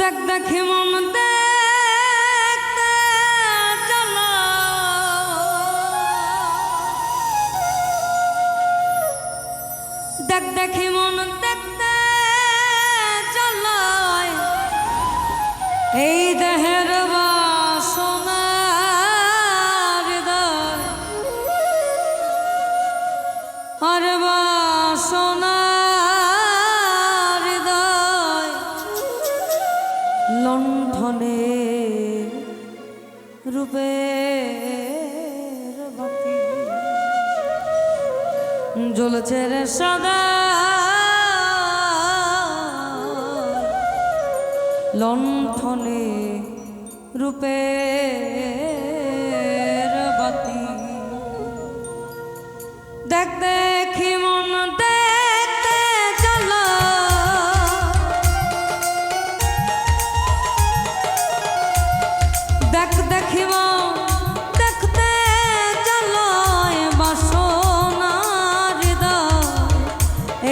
দেখ দেখে মন দেখতে চলো। দেখ দেখে মন দেখতে চলো। এই দেহের বাসনা লণ্ঠনে রূপে জ্বলছে রে সদা। লণ্ঠনে রূপে বাতি। দেখ দেখ দেখিব, দেখতে চলো এ বাসনা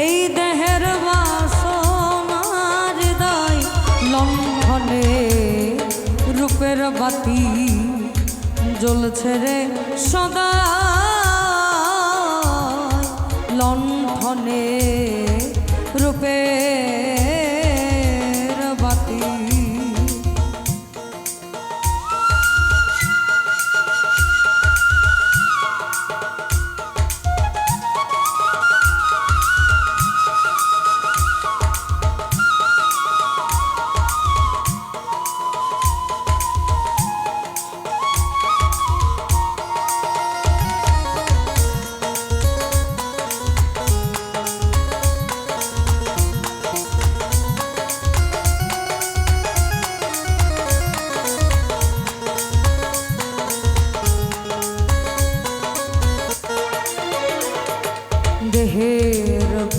এই দেহের বাসনা হৃদয় লঙ্ঘনে রূপের বাতি জ্বলছে রে সদা। লণ্ঠনে রূপের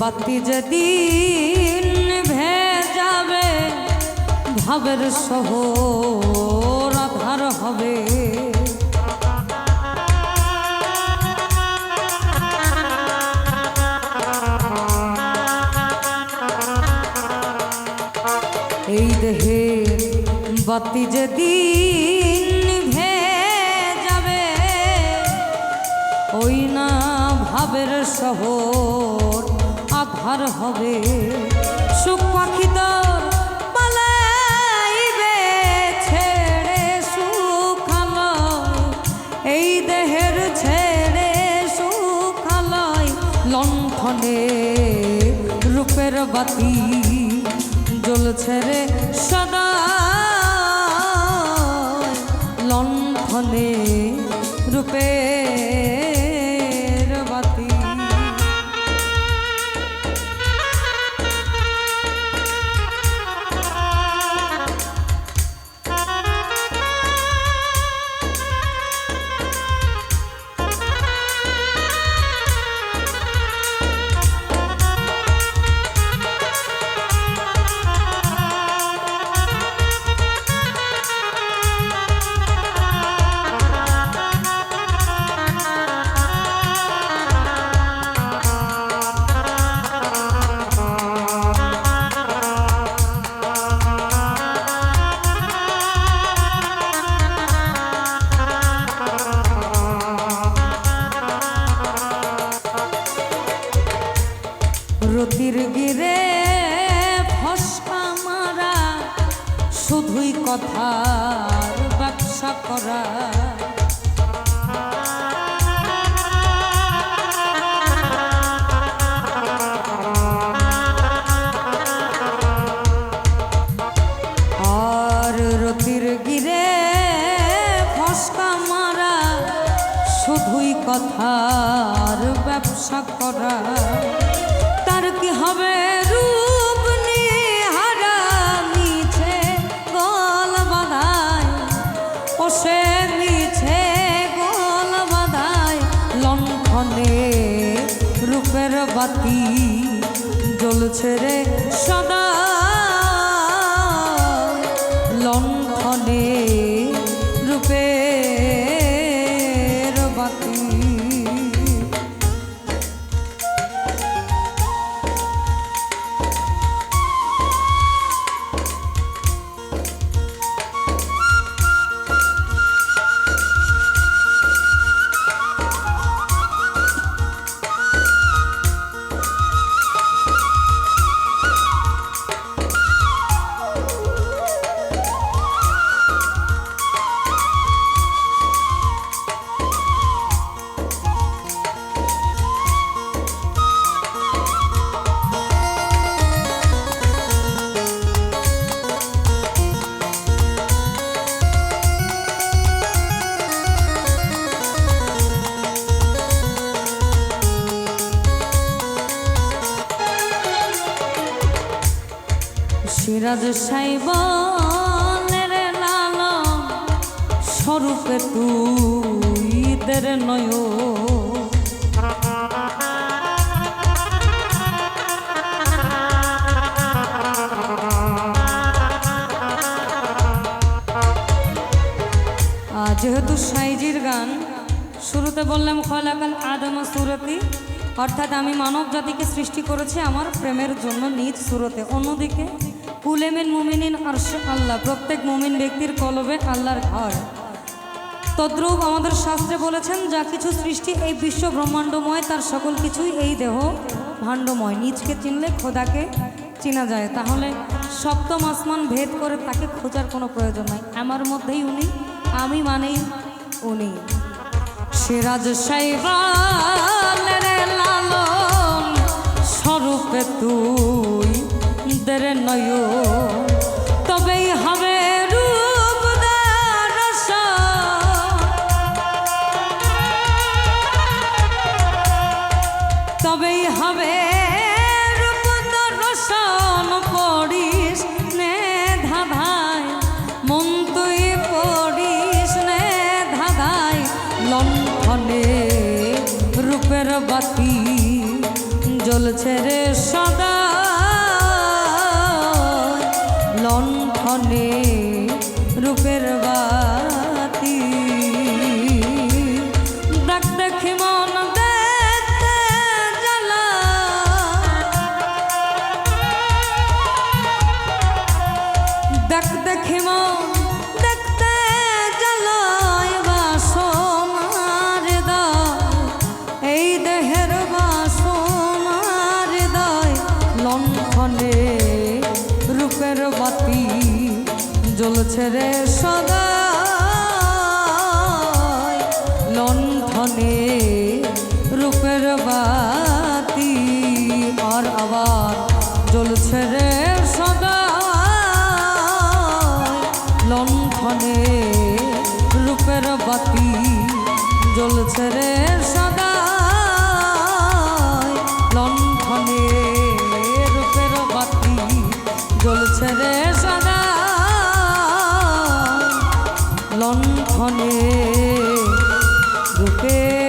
বাতি যেদিন ভেজাবে, ভাবের শহর আধার হবে। এই দেহের বাতি যেদিন ভেজাবে, ওই না ভাবের শহর আধার হবে, সুখ পাখি তোর পালাইবে, ছেড়ে সুখালয়। এই দেহের ছেড়ে সুখালয়, লণ্ঠনে রূপের বাতি জ্বলছে রে সদা লণ্ঠনে রূপের করা। আর রতির গিরে ফসকা মারা শুধুই কথার ব্যবসা করা। তার কি হবে রূপ? লণ্ঠনে রূপের বাতি জ্বলছে রে সদা। লণ্ঠনে সিরাজ সাইব লাল স্বরূপে তুই দের নয় যেহেতু সাইজির গান, শুরুতে বললাম খলাকাল আদম সুরতি, অর্থাৎ আমি মানব জাতিকে সৃষ্টি করেছি আমার প্রেমের জন্য নিজ সুরতে। অন্যদিকে কুলেমেন মুমিনিন, আরশ আল্লাহ, প্রত্যেক মুমিন ব্যক্তির কলবে আল্লাহর ঘর। তদ্রূপ আমাদের শাস্ত্রে বলেছেন, যা কিছু সৃষ্টি এই বিশ্ব ব্রহ্মাণ্ডময়, তার সকল কিছুই এই দেহ ভাণ্ডময়। নিজকে চিনলে খোদাকে চেনা যায়। তাহলে সপ্তম আসমান ভেদ করে তাকে খোঁজার কোনো প্রয়োজন নাই। আমার মধ্যেই উনি, আমি মানেই উনি। সিরাজ সাইবালের লালন স্বরূপে তুই দের নয় তবেই হবে রূপ তবেই হবে রূপের বাতি জ্বলছে রে সদা। লণ্ঠনে রূপের বাতি জ্বলছে রে সদা লণ্ঠনে রূপের বাতি আর আবার জ্বলছে রে সদা লণ্ঠনে রূপের বাতি জ্বলছে রে সদা লণ্ঠনে রূপের বাতি জ্বলছে রে সদা লণ্ঠনে রূপের